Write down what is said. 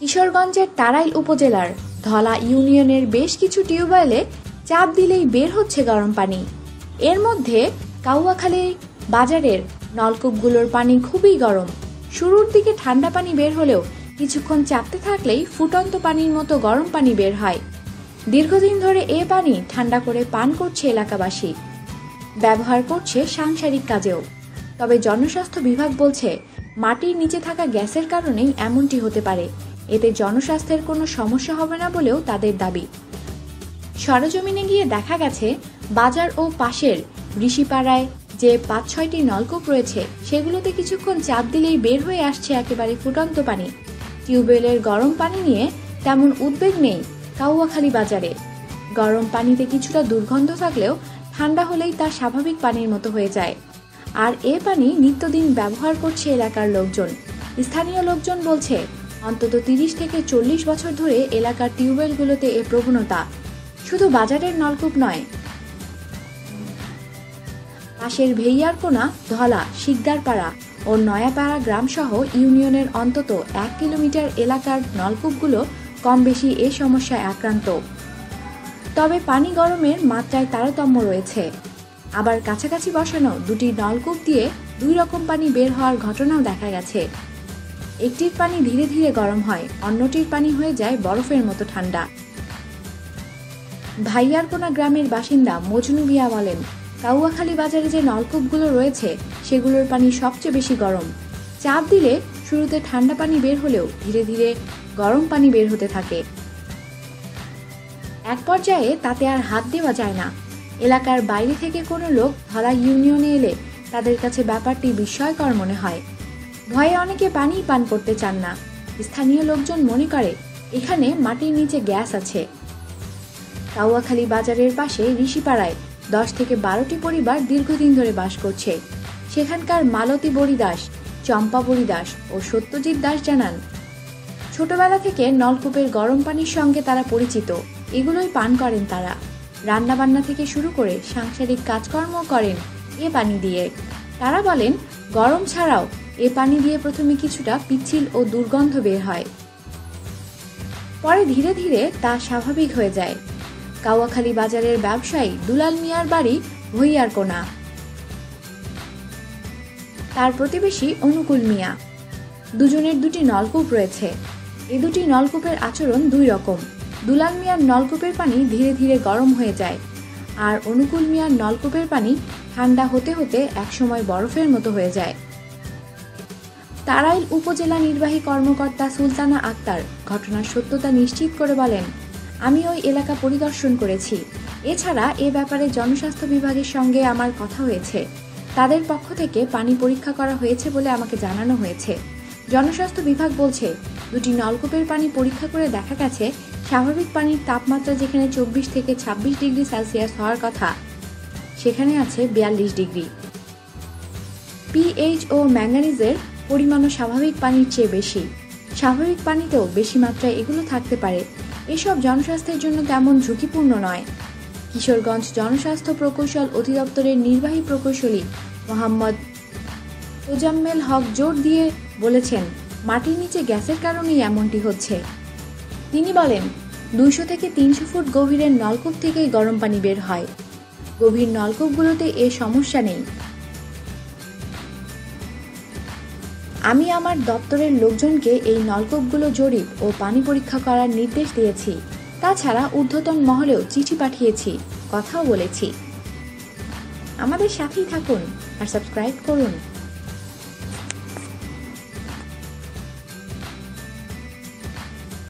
কিশোরগঞ্জের তারাইল উপজেলার ধলা ইউনিয়নের বেশ কিছু টিউবওয়েলে চাপ দিলেই বের হচ্ছে গরম পানি। এর মধ্যে কাউয়াখালী বাজারের নলকূপগুলোর পানি খুবই গরম। শুরুর দিকে ঠান্ডা পানি বের হলেও কিছুক্ষণ চাপতে থাকলেই ফুটন্ত পানির মতো গরম পানি বের হয়। দীর্ঘদিন ধরে এ পানি ঠান্ডা করে পান করছে এলাকাবাসী। ব্যবহার করছে সাংসারিক কাজেও। তবে জনস্বাস্থ্য বিভাগ বলছে, মাটির নিচে থাকা গ্যাসের কারণেই এমনটি হতে পারে। এতে জনস্বাস্থ্যের কোনো সমস্যা হবে না বলেও তাদের দাবি। সরজমিনে গিয়ে দেখা গেছে, বাজার ও পাশের ঋষিপাড়ায় যে পাঁচ ছয়টি নলকূপ রয়েছে, সেগুলোতে কিছুক্ষণ চাপ দিলেই বের হয়ে আসছে একেবারে ফুটন্ত পানি। টিউবওয়েলের গরম পানি নিয়ে তেমন উদ্বেগ নেই কাউয়াখালী বাজারে। গরম পানিতে কিছুটা দুর্গন্ধ থাকলেও ঠান্ডা হলেই তা স্বাভাবিক পানির মতো হয়ে যায়। আর এ পানি নিত্যদিন ব্যবহার করছে এলাকার লোকজন। স্থানীয় লোকজন বলছে অন্তত তিরিশ থেকে চল্লিশ বছর ধরে এলাকার টিউবওয়েলগুলোতে এ প্রবণতা। শুধু বাজারের নলকূপ নয়। পাশের ভেইয়ারকোনা ধলা, শিকদারপাড়া ও নয়াপাড়া গ্রামসহ ইউনিয়নের অন্তত এক কিলোমিটার এলাকার নলকূপগুলো কম বেশি এ সমস্যায় আক্রান্ত। তবে পানি গরমের মাত্রায় তারতম্য রয়েছে। আবার কাছাকাছি বসানো দুটি নলকূপ দিয়ে দুই রকম পানি বের হওয়ার ঘটনাও দেখা গেছে। একটির পানি ধীরে ধীরে গরম হয়, অন্যটির পানি হয়ে যায় বরফের মতো ঠান্ডা। ভাইয়ারকোনা গ্রামের বাসিন্দা মজনু বিয়া বলেন, কাউয়াখালী বাজারে যে নলকূপগুলো রয়েছে, সেগুলোর পানি সবচেয়ে বেশি গরম। চাপ দিলে শুরুতে ঠান্ডা পানি বের হলেও ধীরে ধীরে গরম পানি বের হতে থাকে। এক পর্যায়ে তাতে আর হাত দেওয়া যায় না। এলাকার বাইরে থেকে কোনো লোক ধরা ইউনিয়নে এলে তাদের কাছে ব্যাপারটি বিস্ময়কর মনে হয়। ভয়ে অনেকে পানি পান করতে চান না। স্থানীয় লোকজন মনে করে, এখানে মাটির নিচে গ্যাস আছে। কাউয়াখালী বাজারের পাশে ঋষিপাড়ায় দশ থেকে বারোটি পরিবার দীর্ঘদিন ধরে বাস করছে। সেখানকার মালতী বরিদাস চম্পা বরিদাস ও সত্যজিৎ দাস জানান, ছোটবেলা থেকে নলকূপের গরম পানির সঙ্গে তারা পরিচিত। এগুলোই পান করেন তারা। রান্নাবান্না থেকে শুরু করে সাংসারিক কাজকর্ম করেন এ পানি দিয়ে। তারা বলেন, গরম ছাড়াও এ পানি দিয়ে প্রথমে কিছুটা পিচ্ছিল ও দুর্গন্ধ বের হয়। পরে ধীরে ধীরে তা স্বাভাবিক হয়ে যায়। কাওয়াখালী বাজারের ব্যবসায়ী দুলাল মিয়ার বাড়ি ভইয়ার কোনা। তার প্রতিবেশী অনুকূল মিয়া। দুজনের দুটি নলকূপ রয়েছে। এ দুটি নলকূপের আচরণ দুই রকম। দুলাল মিয়ার নলকূপের পানি ধীরে ধীরে গরম হয়ে যায় আর অনুকূল মিয়ার নলকূপের পানি ঠান্ডা হতে হতে একসময় বরফের মতো হয়ে যায়। তারাইল উপজেলা নির্বাহী কর্মকর্তা সুলতানা আক্তার ঘটনার সত্যতা নিশ্চিত করে বলেন, আমি ওই এলাকা পরিদর্শন করেছি। এছাড়া এ ব্যাপারে জনস্বাস্থ্য বিভাগের সঙ্গে আমার কথা হয়েছে। তাদের পক্ষ থেকে পানি পরীক্ষা করা হয়েছে বলে আমাকে জানানো হয়েছে। জনস্বাস্থ্য বিভাগ বলছে, দুটি নলকূপের পানি পরীক্ষা করে দেখা গেছে, স্বাভাবিক পানির তাপমাত্রা যেখানে চব্বিশ থেকে ছাব্বিশ ডিগ্রি সেলসিয়াস হওয়ার কথা। সেখানে আছে বিয়াল্লিশ ডিগ্রি। পিএইচ ও ম্যাঙ্গানিজের পরিমাণও স্বাভাবিক পানির চেয়ে বেশি। স্বাভাবিক পানিতেও বেশি মাত্রায় এগুলো থাকতে পারে। এসব জনস্বাস্থ্যের জন্য তেমন ঝুঁকিপূর্ণ নয়। কিশোরগঞ্জ জনস্বাস্থ্য প্রকৌশল অধিদপ্তরের নির্বাহী প্রকৌশলী মোহাম্মদ তোজাম্মেল হক জোর দিয়ে বলেছেন, মাটির নিচে গ্যাসের কারণেই এমনটি হচ্ছে। তিনি বলেন, দুইশো থেকে তিনশো ফুট গভীরের নলকূপ থেকেই গরম পানি বের হয়। গভীর নলকূপগুলোতে এ সমস্যা নেই। আমি আমার দপ্তরের লোকজনকে এই নলকূপগুলো জরিপ ও পানি পরীক্ষা করার নির্দেশ দিয়েছি। তাছাড়া ঊর্ধ্বতন মহলেও চিঠি পাঠিয়েছি, কথাও বলেছি। আমাদের সাথেই থাকুন আর সাবস্ক্রাইব করুন।